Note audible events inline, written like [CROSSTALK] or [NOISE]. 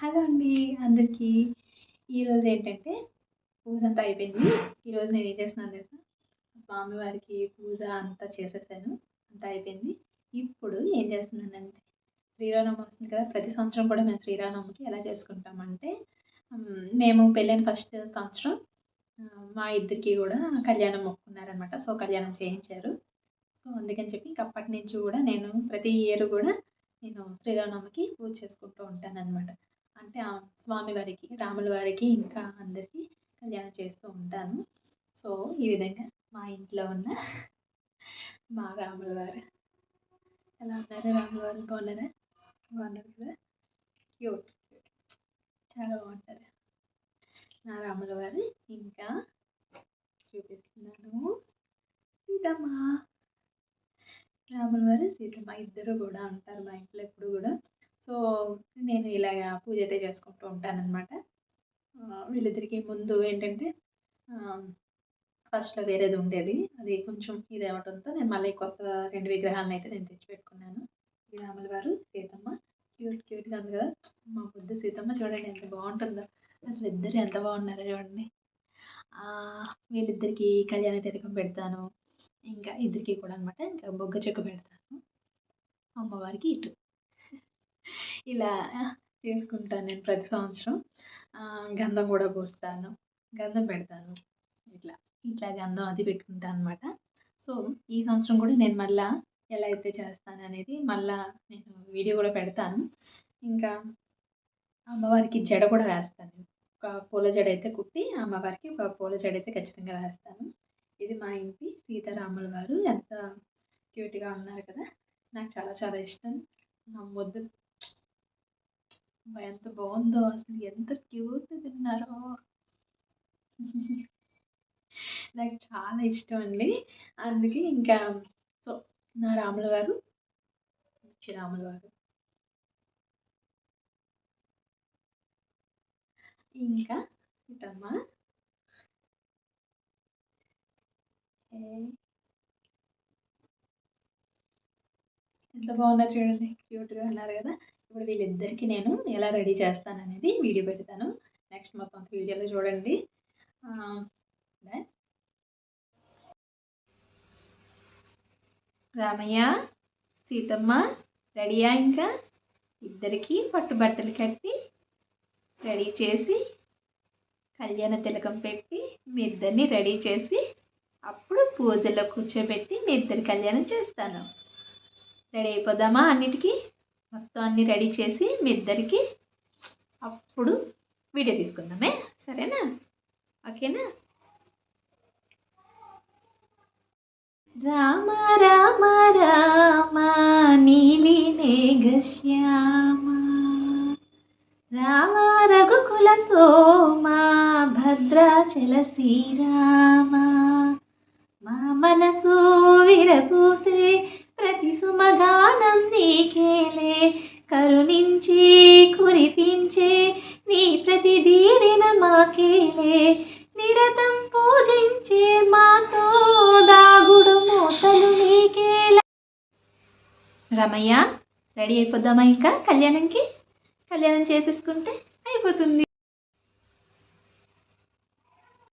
Hello అండి అందరికీ. ఈరోజు ఏంటంటే పూజ అంతా అయిపోయింది. ఈరోజు నేను ఏం చేస్తున్నాను తెలుసా? స్వామివారికి పూజ అంతా చేసేసాను. అంతా అయిపోయింది. ఇప్పుడు ఏం చేస్తున్నానంటే శ్రీరామనవమి వస్తుంది కదా ప్రతి సంవత్సరం కూడా మేము శ్రీరామనవమికి ఎలా చేసుకుంటామంటే మేము పెళ్ళైన ఫస్ట్ సంవత్సరం మా ఇద్దరికి కూడా కళ్యాణం మొక్కున్నారనమాట సో కళ్యాణం చేయించారు. సో అందుకని చెప్పి ఇంక అప్పటి నుంచి కూడా నేను ప్రతి ఇయర్ కూడా నేను శ్రీరామనవమికి పూజ చేసుకుంటూ ఉంటాను అనమాట అంటే స్వామి వారికి రాముల వారికి ఇంకా అందరికీ కళ్యాణం చేస్తూ ఉంటాను. సో ఈ విధంగా మా ఇంట్లో ఉన్న మా రాముల వారు. ఎలా ఉన్నారు రాముల వారు? బాగున్నారా? బాగున్నారు కదా? క్యూట్ చాలా బాగుంటారు. నా రాముల వారు ఇంకా చూపిస్తున్నాను. సీతమ్మ. రాముల వారు సీతమ్మ ఇద్దరు కూడా ఉంటారు మా ఇంట్లో ఎప్పుడు కూడా. సో పూజ అయితే చేసుకుంటూ ఉంటానన్నమాట. వీళ్ళిద్దరికి ముందు ఏంటంటే ఫస్ట్లో వేరేది ఉండేది. అది కొంచెం ఇది అవ్వడంతో నేను మళ్ళీ కొత్త రెండు విగ్రహాలను అయితే నేను తెచ్చిపెట్టుకున్నాను. రాముల వారు సీతమ్మ. క్యూట్ క్యూట్గా ఉంది కదా. మా పొద్దు సీతమ్మ చూడండి ఎంత బాగుంటుందో. అసలు ఇద్దరు ఎంత బాగున్నారో చూడండి. వీళ్ళిద్దరికి కళ్యాణ తిరగం పెడతాను. ఇంకా ఇద్దరికి కూడా అనమాట ఇంకా బొగ్గ చెక్క పెడతాను. అమ్మవారికి ఇటు. ఇలా చేసుకుంటాను నేను ప్రతి సంవత్సరం. గంధం కూడా పోస్తాను. గంధం పెడతాను. ఇట్లా ఇట్లా గంధం అది పెట్టుకుంటాను అనమాట సో ఈ సంవత్సరం కూడా నేను మళ్ళా ఎలా అయితే చేస్తాను అనేది మళ్ళా నేను వీడియో కూడా పెడతాను. ఇంకా అమ్మవారికి జడ కూడా వేస్తాను. ఒక పూల జడ అయితే కుట్టి అమ్మవారికి ఒక పూల జడ అయితే ఖచ్చితంగా వేస్తాను. ఇది మా ఇంటి సీతారాముల వారు ఎంత క్యూట్గా ఉన్నారు కదా. నాకు చాలా చాలా ఇష్టం. నా ముద్దు ఎంత బాగుందో అసలు ఎంత క్యూట్ తిన్నారో. [LAUGHS] నాకు చాలా ఇష్టం అండి. అందుకే ఇంకా సో నా రాముల గారు రాముల గారు. ఇంకా సీతమ్మ. ఎంత బాగున్నారు చూడండి క్యూట్గా ఉన్నారు కదా. ఇప్పుడు వీళ్ళిద్దరికి నేను ఎలా రెడీ చేస్తాను అనేది వీడియో పెడతాను. నెక్స్ట్ మొత్తం వీడియోలో చూడండి. రామయ్య సీతమ్మ రెడీయా ఇంకా? ఇద్దరికి పట్టుబట్టలు కట్టి రెడీ చేసి కళ్యాణ తిలకం పెట్టి మీ ఇద్దరిని రెడీ చేసి అప్పుడు పూజలో కూర్చోబెట్టి మీ ఇద్దరి కళ్యాణం చేస్తాను. రెడీ అయిపోదామా అన్నిటికీ? మొత్తం అన్నీ రెడీ చేసి మీ ఇద్దరికి అప్పుడు వీడియో తీసుకుందామే. సరేనా? ఓకేనా? రామ రామ రామ నీలి మేఘశ్యామ రామ రఘుకుల సోమ భద్రాచల శ్రీరామ. మా మనసు విరగూసే ప్రతి సుమగానం కరుణించి కురిపించే నీ ప్రతి దీవెన మాకేలే. నిరతం పూజించే మాతో దాగుడు మూతలు నీకేలా. రమయ్య రెడీ అయిపోద్దామా ఇంకా కళ్యాణంకి? కళ్యాణం చేసేసుకుంటే అయిపోతుంది.